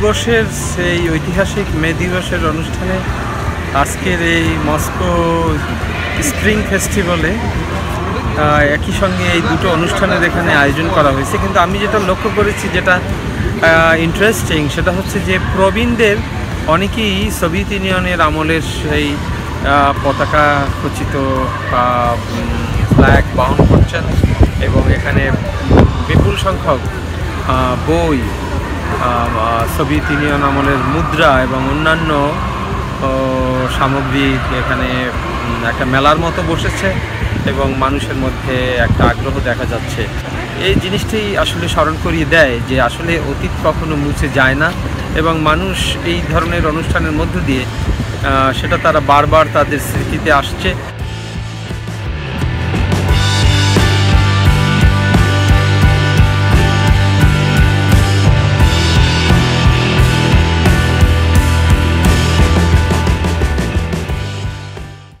দিবসের সেই ঐতিহাসিক মে দিবসের অনুষ্ঠানে আজকের এই মস্কো স্প্রিং ফেস্টিভ্যালে একই সঙ্গে এই দুটো অনুষ্ঠানের এখানে আয়োজন করা হয়েছে। কিন্তু আমি যেটা লক্ষ্য করেছি যেটা ইন্টারেস্টিং সেটা হচ্ছে যে প্রবীণদের অনেকেই সোভিয়েত ইউনিয়নের আমলের সেই পতাকা খচিত ফ্ল্যাগ বাউন্ড করছেন এবং এখানে বিপুল সংখ্যক বই সোভিয়েত ইউনিয়ন আমলের মুদ্রা এবং অন্যান্য সামগ্রী এখানে একটা মেলার মতো বসেছে এবং মানুষের মধ্যে একটা আগ্রহ দেখা যাচ্ছে। এই জিনিসটি আসলে স্মরণ করিয়ে দেয় যে আসলে অতীত কখনো মুছে যায় না এবং মানুষ এই ধরনের অনুষ্ঠানের মধ্য দিয়ে সেটা তারা বারবার তাদের স্মৃতিতে আসছে।